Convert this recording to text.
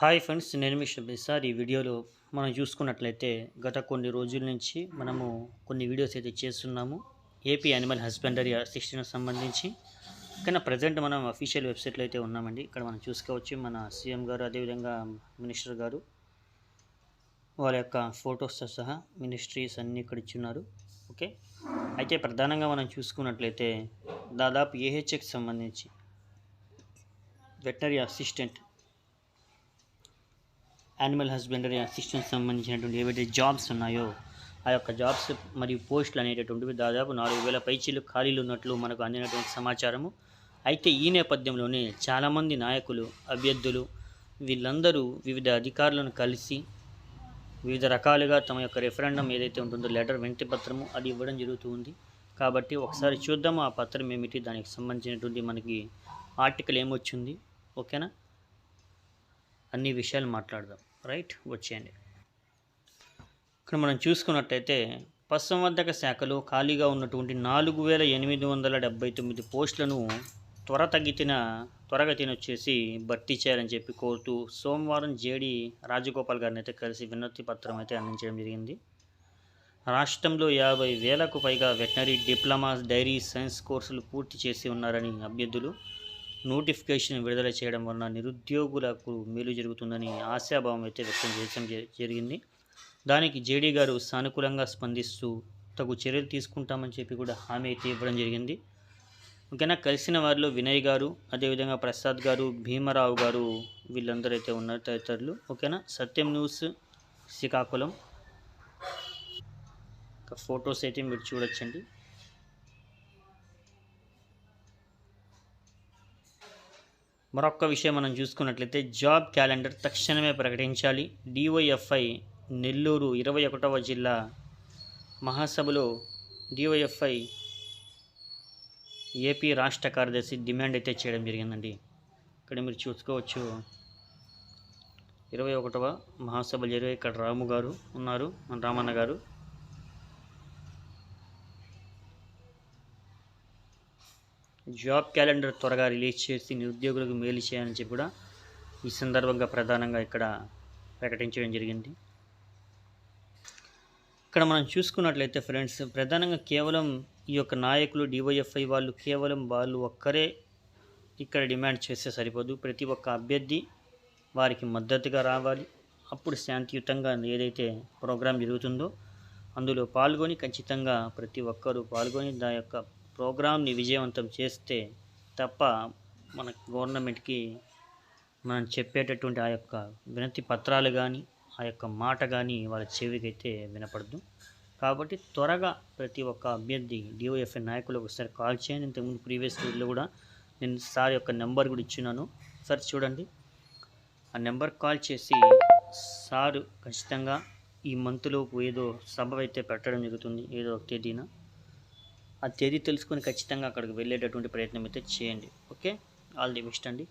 Hi friends నేను మీ Shabbi sir. ఈ వీడియోలో మనం చూసుకున్నట్లయితే గత కొన్ని రోజుల నుంచి మనము కొన్ని వీడియోస్ అయితే చేస్తున్నాము. ఏపీ యానిమల్ హస్బెండరీ అసిస్టెంట్ సంబంధించి. కానీ ప్రజెంట్ మనం అఫీషియల్ వెబ్సైట్లో అయితే ఉన్నామండి. ఇక్కడ మనం చూసుకోవచ్చు మన సీఎం గారు అదేవిధంగా మినిస్టర్ గారు వాళ్ళ యొక్క ఫొటోస్తో సహా మినిస్ట్రీస్ అన్నీ ఇక్కడ ఇచ్చున్నారు. ఓకే? అయితే ప్రధానంగా మనం చూసుకున్నట్లయితే దాదాపు ఏహెచ్ఎక్ సంబంధించి veterinary assistant animal husbandry assistant సంబంధించినటువంటి ఏవైతే జాబ్స్ ఉన్నాయో ఆ యొక్క జాబ్స్ మరియు పోస్టులు అనేటటువంటివి దాదాపు నాలుగు వేల పైచీలు ఖాళీలు ఉన్నట్లు మనకు అందినటువంటి సమాచారము. అయితే ఈ నేపథ్యంలోనే చాలామంది నాయకులు అభ్యర్థులు వీళ్ళందరూ వివిధ అధికారులను కలిసి వివిధ రకాలుగా తమ యొక్క రెఫరెండం ఏదైతే ఉంటుందో లెటర్ వెంటి పత్రము అది ఇవ్వడం జరుగుతుంది కాబట్టి ఒకసారి చూద్దాము ఆ పత్రం ఏమిటి దానికి సంబంధించినటువంటి మనకి ఆర్టికల్ ఏమొచ్చింది. ఓకేనా? అన్ని విషయాలు మాట్లాడదాం. రైట్ వచ్చేయండి. ఇక్కడ మనం చూసుకున్నట్టయితే పశుసంవర్ధక శాఖలో ఖాళీగా ఉన్నటువంటి నాలుగు వేల ఎనిమిది వందల డెబ్బై తొమ్మిది పోస్టులను త్వర తగ్గితిన త్వరగతిన వచ్చేసి భర్తీ చేయాలని చెప్పి కోరుతూ సోమవారం జేడి రాజగోపాల్ గారిని అయితే కలిసి వినతి పత్రం అయితే అందించడం జరిగింది. రాష్ట్రంలో యాభై వేలకు పైగా వెటనరీ డిప్లొమా డైరీ సైన్స్ కోర్సులు పూర్తి చేసి ఉన్నారని అభ్యర్థులు నోటిఫికేషన్ విడుదల చేయడం వలన నిరుద్యోగులకు మేలు జరుగుతుందని ఆశాభావం అయితే వ్యక్తం చేయడం జ- జరిగింది. దానికి జేడీ గారు సానుకూలంగా స్పందిస్తూ తగు చర్యలు తీసుకుంటామని చెప్పి కూడా హామీ అయితే ఇవ్వడం జరిగింది. ఓకేనా కలిసిన వారిలో వినయ్ గారు అదేవిధంగా ప్రసాద్ గారు భీమరావు గారు వీళ్ళందరూ అయితే ఉన్నారు తదితరులు ఓకేనా? సత్యం న్యూస్ శ్రీకాకుళం. ఇంకా ఫొటోస్ అయితే మీరు చూడొచ్చండి. మరొక విషయం మనం చూసుకున్నట్లయితే జాబ్ క్యాలెండర్ తక్షణమే ప్రకటించాలి. డివైఎఫ్ఐ నెల్లూరు ఇరవై ఒకటవ జిల్లా మహాసభలో డివైఎఫ్ఐ ఏపీ రాష్ట్ర కార్యదర్శి డిమాండ్ అయితే చేయడం జరిగిందండి. ఇక్కడ మీరు చూసుకోవచ్చు. ఇరవై ఒకటవ మహాసభ జరిగే ఇక్కడ రాము గారు ఉన్నారు. మన రామన్న గారు. జాబ్ క్యాలెండర్ త్వరగా రిలీజ్ చేసి నిరుద్యోగులకు మేలు చేయాలని చెప్పి కూడా ఈ సందర్భంగా ప్రధానంగా ఇక్కడ ప్రకటించడం జరిగింది. ఇక్కడ మనం చూసుకున్నట్లయితే ఫ్రెండ్స్ ప్రధానంగా కేవలం ఈ యొక్క నాయకులు డివైఎఫ్ఐ వాళ్ళు కేవలం వాళ్ళు ఒక్కరే ఇక్కడ డిమాండ్ చేస్తే సరిపోదు. ప్రతి ఒక్క అభ్యర్థి వారికి మద్దతుగా రావాలి. అప్పుడు శాంతియుతంగా ఏదైతే ప్రోగ్రాం జరుగుతుందో అందులో పాల్గొని ఖచ్చితంగా ప్రతి ఒక్కరూ పాల్గొని దాని యొక్క ప్రోగ్రామ్ని విజయవంతం చేస్తే తప్ప మన గవర్నమెంట్కి మనం చెప్పేటటువంటి ఆ యొక్క వినతి పత్రాలు కానీ ఆ యొక్క మాట కానీ వాళ్ళ చెవికైతే వినపడదు. కాబట్టి త్వరగా ప్రతి ఒక్క అభ్యర్థి డిఓఎఫ్ఐ నాయకులకు ఒకసారి కాల్ చేయండి. ఇంతకుముందు ప్రీవియస్ వీడియోలో కూడా నేను సార్ యొక్క నెంబర్ కూడా ఇచ్చినాను సార్ చూడండి. ఆ నెంబర్ కాల్ చేసి సారు ఖచ్చితంగా ఈ మంత్లోపు ఏదో సభ అయితే పెట్టడం జరుగుతుంది. ఏదో ఒక తేదీన. ఆ తేదీ తెలుసుకొని ఖచ్చితంగా అక్కడికి వెళ్ళేటటువంటి ప్రయత్నం అయితే చేయండి. ఓకే? ఆల్ ది బెస్ట్ అండి.